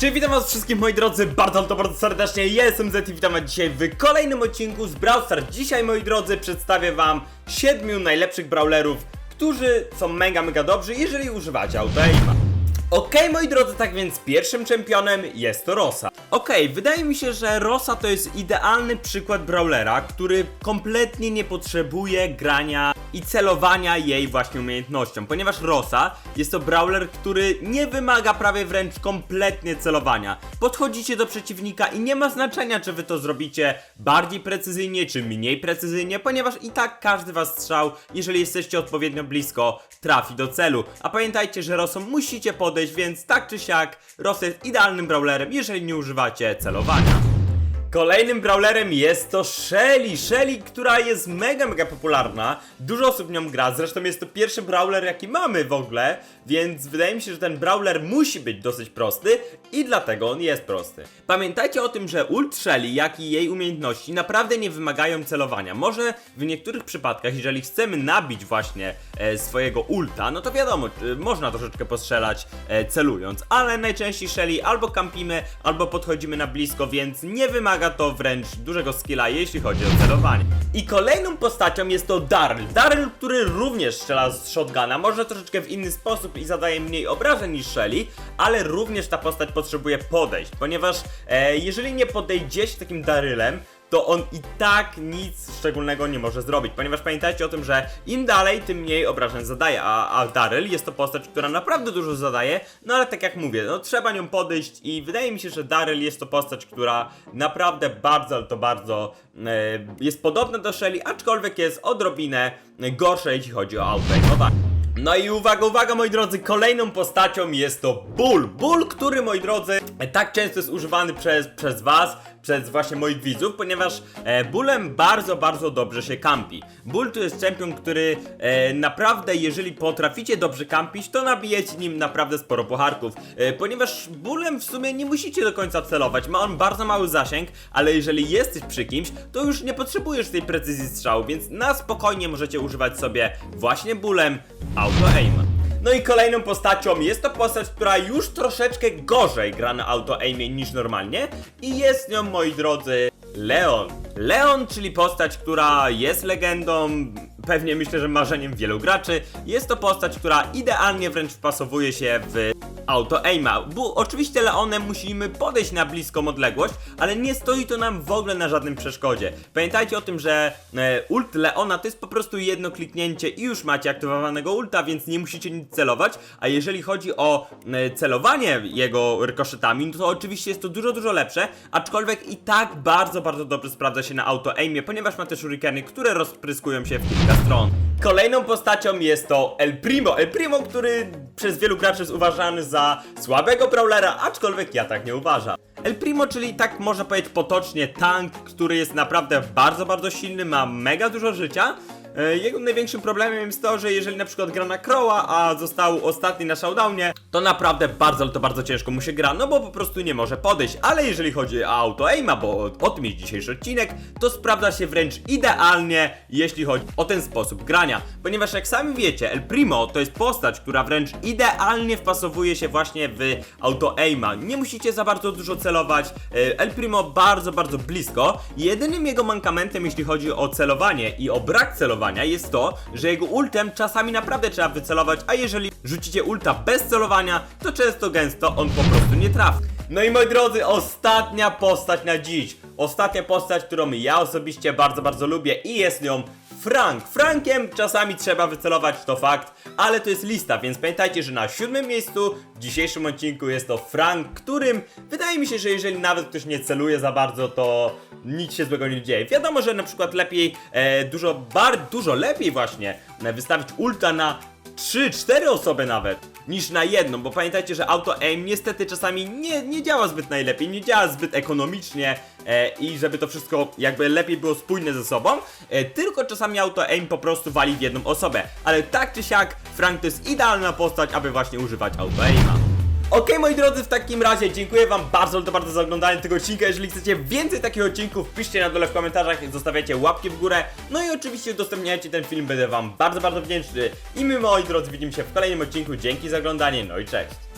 Czy witam was wszystkich moi drodzy, bardzo to bardzo serdecznie, jestem Zet i witam was dzisiaj w kolejnym odcinku z Brawl Stars. Dzisiaj moi drodzy przedstawię wam siedmiu najlepszych brawlerów, którzy są mega mega dobrzy, jeżeli używacie autoaima. Okej moi drodzy, tak więc pierwszym czempionem jest to Rosa. Okej, wydaje mi się, że Rosa to jest idealny przykład brawlera, który kompletnie nie potrzebuje grania i celowania jej właśnie umiejętnością, ponieważ Rosa jest to brawler, który nie wymaga prawie wręcz kompletnie celowania. Podchodzicie do przeciwnika i nie ma znaczenia, czy wy to zrobicie bardziej precyzyjnie, czy mniej precyzyjnie, ponieważ i tak każdy was strzał, jeżeli jesteście odpowiednio blisko, trafi do celu. A pamiętajcie, że Rosą musicie podejść, więc tak czy siak, Rosa jest idealnym brawlerem, jeżeli nie używacie celowania. Kolejnym brawlerem jest to Shelly. Shelly, która jest mega, mega popularna. Dużo osób nią gra. Zresztą jest to pierwszy brawler, jaki mamy w ogóle. Więc wydaje mi się, że ten brawler musi być dosyć prosty i dlatego on jest prosty. Pamiętajcie o tym, że ult Shelly, jak i jej umiejętności naprawdę nie wymagają celowania. Może w niektórych przypadkach, jeżeli chcemy nabić właśnie e, swojego ulta, no to wiadomo, e, można troszeczkę postrzelać e, celując, ale najczęściej Shelly albo kampimy, albo podchodzimy na blisko, więc nie wymaga to wręcz dużego skilla, jeśli chodzi o celowanie. I kolejną postacią jest to Daryl. Daryl, który również strzela z shotguna, może troszeczkę w inny sposób i zadaje mniej obrażeń niż Shelly, ale również ta postać potrzebuje podejść, ponieważ e, jeżeli nie podejdziecie takim Darylem, to on i tak nic szczególnego nie może zrobić, ponieważ pamiętajcie o tym, że im dalej, tym mniej obrażeń zadaje, a, a Daryl jest to postać, która naprawdę dużo zadaje, no ale tak jak mówię, no trzeba nią podejść i wydaje mi się, że Daryl jest to postać, która naprawdę bardzo, to bardzo e, jest podobna do Shelly, aczkolwiek jest odrobinę gorsza, jeśli chodzi o autoaimowanie. No i uwaga, uwaga moi drodzy, kolejną postacią jest to Bull. Bull, który moi drodzy tak często jest używany przez, przez was, przez właśnie moich widzów, ponieważ e, Bullem bardzo, bardzo dobrze się kampi. Bull to jest czempion, który e, naprawdę, jeżeli potraficie dobrze kampić, to nabijecie nim naprawdę sporo pucharków. E, ponieważ Bullem w sumie nie musicie do końca celować, ma on bardzo mały zasięg, ale jeżeli jesteś przy kimś, to już nie potrzebujesz tej precyzji strzału, więc na spokojnie możecie używać sobie właśnie Bullem auto-aim. No i kolejną postacią jest to postać, która już troszeczkę gorzej gra na auto-aimie niż normalnie i jest nią, moi drodzy, Leon. Leon, czyli postać, która jest legendą, pewnie myślę, że marzeniem wielu graczy. Jest to postać, która idealnie wręcz wpasowuje się w auto aima, bo oczywiście Leonem musimy podejść na bliską odległość, ale nie stoi to nam w ogóle na żadnym przeszkodzie. Pamiętajcie o tym, że e, ult Leona to jest po prostu jedno kliknięcie i już macie aktywowanego ulta, więc nie musicie nic celować, a jeżeli chodzi o e, celowanie jego rykoszetami, no to oczywiście jest to dużo, dużo lepsze, aczkolwiek i tak bardzo, bardzo dobrze sprawdza się na auto aimie, ponieważ ma te shurikeny, które rozpryskują się w kilka stron. Kolejną postacią jest to El Primo. El Primo, który przez wielu graczy jest uważany za słabego brawlera, aczkolwiek ja tak nie uważam. El Primo, czyli tak można powiedzieć potocznie tank, który jest naprawdę bardzo, bardzo silny, ma mega dużo życia. E, Jego największym problemem jest to, że jeżeli na przykład gra na Crowa, a został ostatni na showdownie, to naprawdę bardzo, to bardzo ciężko mu się gra, no bo po prostu nie może podejść. Ale jeżeli chodzi o auto aima, bo o, o tym jest dzisiejszy odcinek, to sprawdza się wręcz idealnie, jeśli chodzi o ten sposób grania. Ponieważ jak sami wiecie, El Primo to jest postać, która wręcz idealnie wpasowuje się właśnie w auto aima. Nie musicie za bardzo dużo celować. E, El Primo bardzo, bardzo blisko. Jedynym jego mankamentem, jeśli chodzi o celowanie i o brak celowania, jest to, że jego ultem czasami naprawdę trzeba wycelować, a jeżeli rzucicie ulta bez celowania, to często gęsto on po prostu nie trafi. No i moi drodzy, ostatnia postać na dziś. Ostatnia postać, którą ja osobiście bardzo, bardzo lubię i jest nią Frank. Frankiem czasami trzeba wycelować, to fakt, ale to jest lista, więc pamiętajcie, że na siódmym miejscu w dzisiejszym odcinku jest to Frank, którym wydaje mi się, że jeżeli nawet ktoś nie celuje za bardzo, to nic się złego nie dzieje. Wiadomo, że na przykład lepiej, e, dużo, bar, dużo lepiej właśnie e, wystawić ulta na 3-4 osoby nawet, niż na jedną, bo pamiętajcie, że auto aim niestety czasami nie, nie działa zbyt najlepiej, nie działa zbyt ekonomicznie e, i żeby to wszystko jakby lepiej było spójne ze sobą, e, tylko czasami auto aim po prostu wali w jedną osobę, ale tak czy siak Frank to jest idealna postać, aby właśnie używać auto aima. Okej moi drodzy, w takim razie dziękuję wam bardzo, bardzo za oglądanie tego odcinka. Jeżeli chcecie więcej takich odcinków, piszcie na dole w komentarzach, zostawiajcie łapki w górę. No i oczywiście udostępniajcie ten film, będę wam bardzo, bardzo wdzięczny. I my moi drodzy widzimy się w kolejnym odcinku. Dzięki za oglądanie, no i cześć.